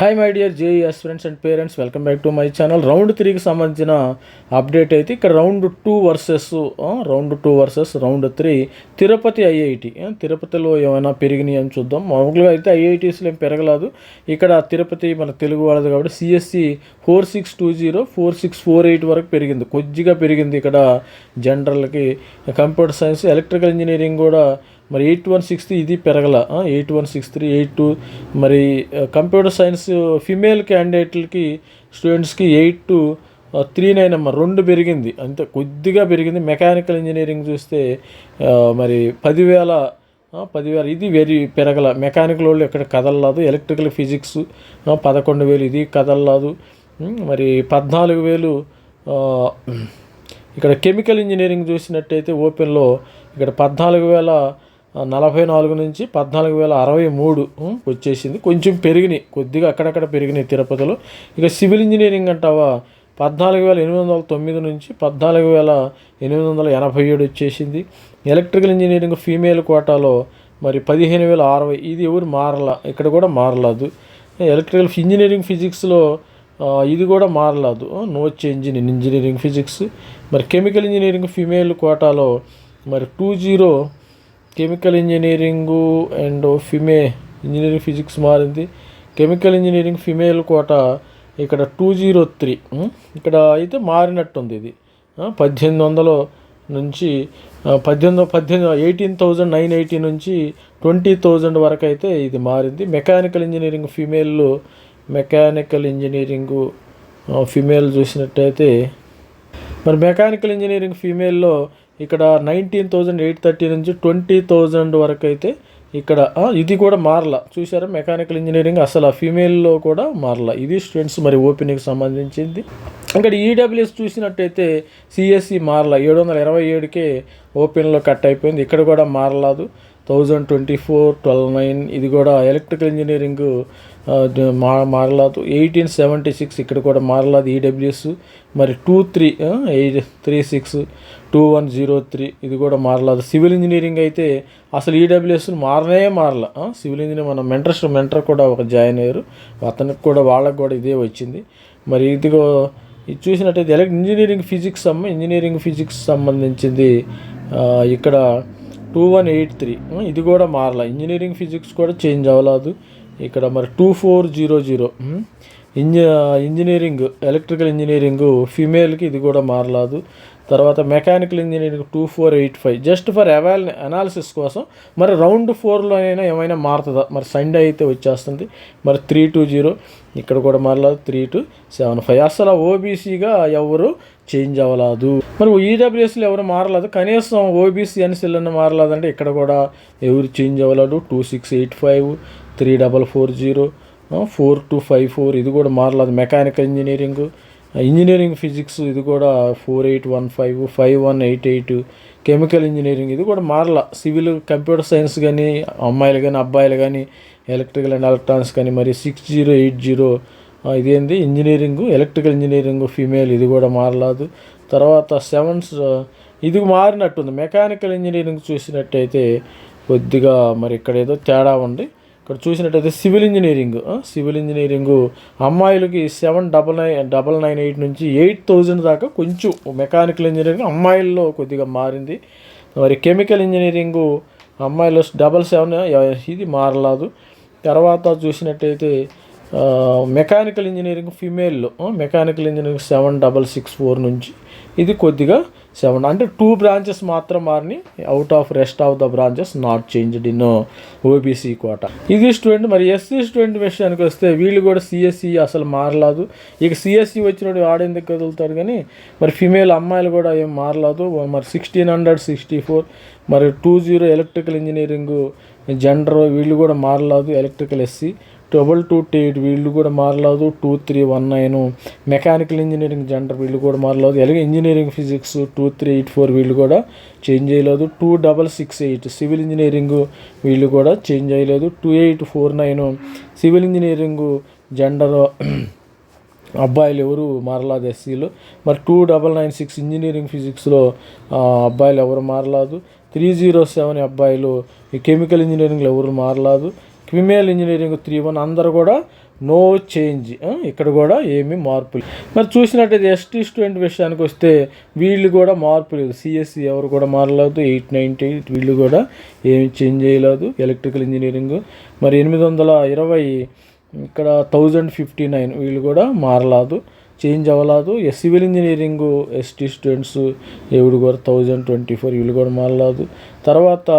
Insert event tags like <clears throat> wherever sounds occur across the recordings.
Hi my dear JE friends and parents welcome back to my channel round త్రీకి సంబంధించిన update అయితే ఇక్కడ round two versus round two versus round three Tirupati IIT తిరుపతిలో ఏమైనా పెరిగినాయి అని చూద్దాం. మామూలుగా అయితే ఐఐటీస్లో ఏం పెరగలేదు. ఇక్కడ తిరుపతి మన తెలుగు వాళ్ళది కాబట్టి CSE four six two zero four six four eight వరకు పెరిగింది. కొద్దిగా పెరిగింది ఇక్కడ జనరల్కి కంప్యూటర్ సైన్స్ ఎలక్ట్రికల్ ఇంజనీరింగ్ కూడా మరి ఎయిట్ వన్ సిక్స్ ఇది పెరగల eight one six three eight two మరి కంప్యూటర్ సైన్స్ ఫిమేల్ క్యాండిడేట్లకి స్టూడెంట్స్కి ఎయిట్ టు త్రీ నైన్ అమ్మ రెండు పెరిగింది. అంతే కొద్దిగా పెరిగింది. మెకానికల్ ఇంజనీరింగ్ చూస్తే మరి పదివేల పదివేల ఇది వెరీ పెరగల. మెకానికల్ వాళ్ళు ఎక్కడ కదలలేదు ఎలక్ట్రికల్ ఫిజిక్స్ పదకొండు వేలు ఇది కదలలేదు మరి పద్నాలుగు వేలు ఇక్కడ కెమికల్ ఇంజనీరింగ్ చూసినట్టయితే ఓపెన్లో ఇక్కడ పద్నాలుగు వేల నలభై నాలుగు నుంచి పద్నాలుగు వేల అరవై మూడు వచ్చేసింది. కొంచెం పెరిగినాయి. కొద్దిగా అక్కడక్కడ పెరిగినాయి తిరుపతిలో. ఇక సివిల్ ఇంజనీరింగ్ అంటావా? పద్నాలుగు వేల ఎనిమిది వందల తొమ్మిది నుంచి పద్నాలుగు వేల ఎనిమిది వందల ఎనభై ఏడు వచ్చేసింది. ఎలక్ట్రికల్ ఇంజనీరింగ్ ఫీమేల్ కోటాలో మరి పదిహేను వేల అరవై. ఇది ఎవరు మారలా? ఇక్కడ కూడా మారలేదు. ఎలక్ట్రికల్ ఇంజనీరింగ్ ఫిజిక్స్లో ఇది కూడా మారలేదు. No change in engineering physics. మరి కెమికల్ ఇంజనీరింగ్ ఫీమేల్ కోటాలో మరి two zero chemical engineering and female engineering physics మారింది. కెమికల్ ఇంజనీరింగ్ ఫిమేల్ కోట ఇక్కడ టూ జీరో త్రీ ఇక్కడ అయితే మారినట్టుంది ఇది. పద్దెనిమిది వందలు నుంచి పద్దెనిమిది పద్దెనిమిది ఎయిటీన్ థౌజండ్ నైన్ ఎయిటీ నుంచి ట్వంటీ థౌజండ్ వరకు అయితే ఇది మారింది. Mechanical engineering female mechanical engineering female చూసినట్టయితే మరి మెకానికల్ ఇంజనీరింగ్ ఫీమేల్లో ఇక్కడ నైన్టీన్ థౌజండ్ ఎయిట్ థర్టీ నుంచి ట్వంటీ థౌజండ్ వరకు అయితే ఇక్కడ ఇది కూడా మారల. చూసారా మెకానికల్ ఇంజనీరింగ్ అసలు ఆ ఫీమేల్లో కూడా మారల. ఇది స్టూడెంట్స్ మరి ఓపెనింగ్కి సంబంధించింది. ఇక్కడ ఈడబ్ల్యూఎస్ చూసినట్టయితే సిఎస్సి మారల. ఏడు వందల ఇరవై ఏడుకే ఓపెన్లో కట్ అయిపోయింది. ఇక్కడ కూడా మారలేదు. Thousand twenty four twelve nine ఇది కూడా ఎలక్ట్రికల్ ఇంజనీరింగ్ మా మారలాదు. ఎయిటీన్ సెవెంటీ సిక్స్ ఇక్కడ కూడా మారలాదు ఈడబ్ల్యూఎస్ మరి two three eight three six two one zero three ఇది కూడా మారలేదు. సివిల్ ఇంజనీరింగ్ అయితే అసలు ఈడబ్ల్యూఎస్ మారనే మారల. సివిల్ ఇంజనీర్ మన మెంటర్స్ మెంటర్ కూడా ఒక జాయిన్ అయ్యారు. అతనికి కూడా వాళ్ళకి కూడా ఇదే వచ్చింది. మరి ఇదిగో ఇది చూసినట్టయితే ఎలక్ట్ ఇంజనీరింగ్ ఫిజిక్స్ అమ్మ ఇంజనీరింగ్ ఫిజిక్స్ సంబంధించింది ఇక్కడ టూ వన్ ఎయిట్ త్రీ. ఇది కూడా మారలా. ఇంజనీరింగ్ ఫిజిక్స్ కూడా చేంజ్ అవ్వలేదు. ఇక్కడ మరి టూ ఫోర్ జీరో జీరో. ఇంజ ఇంజనీరింగ్ ఎలక్ట్రికల్ ఇంజనీరింగ్ ఫీమేల్కి ఇది కూడా మారలేదు తర్వాత mechanical engineering two four eight five. Just for overall analysis కోసం మరి రౌండ్ ఫోర్లో అయినా ఏమైనా మారుతుందా? మరి సండే అయితే వచ్చేస్తుంది. మరి త్రీ టూ జీరో. ఇక్కడ కూడా మారలేదు త్రీ టు సెవెన్ ఫైవ్. అసలు ఓబీసీగా ఎవరు చేంజ్ అవ్వలేదు మరి ఈడబ్ల్యూఎస్లో ఎవరు మారలేదు కనీసం ఓబీసీ అని మారలేదంటే ఇక్కడ కూడా ఎవరు చేంజ్ అవ్వలేదు two six eight five three double four zero. Four two five four ఇది కూడా మారలేదు. మెకానికల్ ఇంజనీరింగ్ ఇంజనీరింగ్ ఫిజిక్స్ ఇది కూడా four eight one five five one eight eight chemical engineering ఇది కూడా మారల. సివిల్ కంప్యూటర్ సైన్స్ కానీ అమ్మాయిలు కానీ అబ్బాయిలు కానీ ఎలక్ట్రికల్ అండ్ ఎలక్ట్రానిక్స్ కానీ మరి సిక్స్ జీరో ఎయిట్ జీరో ఇదేంది? ఇంజనీరింగ్ ఎలక్ట్రికల్ ఇంజనీరింగ్ ఫీమేల్ ఇది కూడా మారలేదు. తర్వాత సెవెన్స్ ఇది మారినట్టుంది. మెకానికల్ ఇంజనీరింగ్ చూసినట్టయితే కొద్దిగా మరి ఇక్కడ ఏదో తేడా ఉంది. ఇక్కడ చూసినట్టయితే సివిల్ ఇంజనీరింగ్ సివిల్ ఇంజనీరింగ్ అమ్మాయిలకి seven double nine double nine eight నుంచి ఎయిట్ థౌజండ్ దాకా కొంచెం మెకానికల్ ఇంజనీరింగ్ అమ్మాయిల్లో కొద్దిగా మారింది. మరి కెమికల్ ఇంజనీరింగ్ అమ్మాయిలో డబల్ సెవెన్ ఇది మారలేదు. తర్వాత చూసినట్టయితే mechanical engineering ఫీమేల్లో mechanical engineering seven double six four నుంచి. ఇది కొద్దిగా సెవెన్ అంటే టూ బ్రాంచెస్ మాత్రం మారిని out of rest of the branches not changed in OBC quota ఇది స్టూడెంట్ మరి ఎస్సీ స్టూడెంట్ విషయానికి వస్తే వీళ్ళు కూడా సిఎస్సి అసలు మారలేదు. ఇక సిఎస్సి వచ్చినప్పుడు ఆడేందుకు కదులుతారు కానీ మరి ఫిమేల్ అమ్మాయిలు కూడా ఏం మారలేదు. మరి సిక్స్టీన్ హండ్రెడ్ సిక్స్టీ ఫోర్ మరి two zero electrical engineering gender వీళ్ళు కూడా మారలేదు electrical SC double two eight వీళ్ళు కూడా మారలేదు. Two three one nine mechanical engineering gender వీళ్ళు కూడా మారలేదు. అలాగే engineering physics two three eight four వీళ్ళు కూడా చేంజ్ చేయలేదు. Two double six eight civil engineering వీళ్ళు కూడా చేంజ్ చేయలేదు. Two eight four nine civil engineering gender <clears throat> అబ్బాయిలు ఎవరు మారలేదు ఎస్సీలో. మరి two double nine six engineering ఫిజిక్స్లో అబ్బాయిలు ఎవరు మారలేదు. త్రీ జీరో సెవెన్ అబ్బాయిలు కెమికల్ ఇంజనీరింగ్లో ఎవరు మారలేదు. ఫిమేల్ ఇంజనీరింగ్ త్రీ వన్ అందరూ కూడా నో చేంజ్ ఇక్కడ కూడా ఏమీ మార్పు మరి చూసినట్టయితే ఎస్టీ స్టూడెంట్ విషయానికి వస్తే వీళ్ళు కూడా మార్పు లేదు. సిఎస్సి ఎవరు కూడా మారలేదు. ఎయిట్ నైంటీ ఎయిట్ వీళ్ళు కూడా ఏమి చేంజ్ చేయలేదు. ఎలక్ట్రికల్ ఇంజనీరింగ్ మరి ఎనిమిది వందల ఇరవై ఇక్కడ థౌజండ్ ఫిఫ్టీ నైన్ వీళ్ళు కూడా మారలేదు. చేంజ్ అవ్వలేదు. S civil engineering ST students ఎవడు కూడా థౌజండ్ ట్వంటీ ఫోర్ వీళ్ళు కూడా మారలేదు. తర్వాత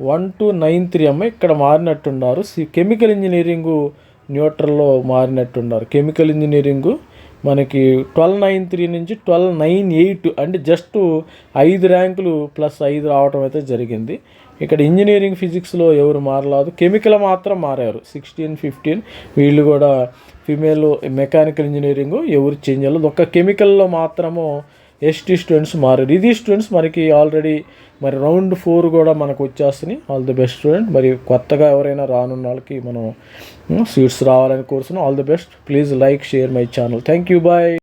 వన్ టు నైన్ త్రీ అమ్మ ఇక్కడ మారినట్టున్నారు. సి కెమికల్ ఇంజనీరింగు న్యూట్రల్లో మారినట్టున్నారు. కెమికల్ ఇంజనీరింగు మనకి ట్వెల్వ్ నైన్ త్రీ నుంచి ట్వెల్వ్ నైన్ ఎయిట్ అంటే జస్ట్ ఐదు ర్యాంకులు ప్లస్ ఐదు రావడం అయితే జరిగింది. ఇక్కడ ఇంజనీరింగ్ ఫిజిక్స్లో ఎవరు మారలేదు. కెమికల్ మాత్రం మారారు. సిక్స్టీన్ ఫిఫ్టీన్ వీళ్ళు కూడా ఫిమేల్ మెకానికల్ ఇంజనీరింగ్ ఎవరు చేంజ్ అవ్వలేదు. ఒక్క కెమికల్లో మాత్రము ఎస్టీ స్టూడెంట్స్ మారారు. ఇది స్టూడెంట్స్ మనకి ఆల్రెడీ మరి రౌండ్ ఫోర్ కూడా మనకు వచ్చేస్తున్నాయి. ఆల్ ది బెస్ట్ స్టూడెంట్ మరి కొత్తగా ఎవరైనా రానున్న వాళ్ళకి మనం సీట్స్ రావాలని కోరుతున్నాం. All the best please like share my channel thank you bye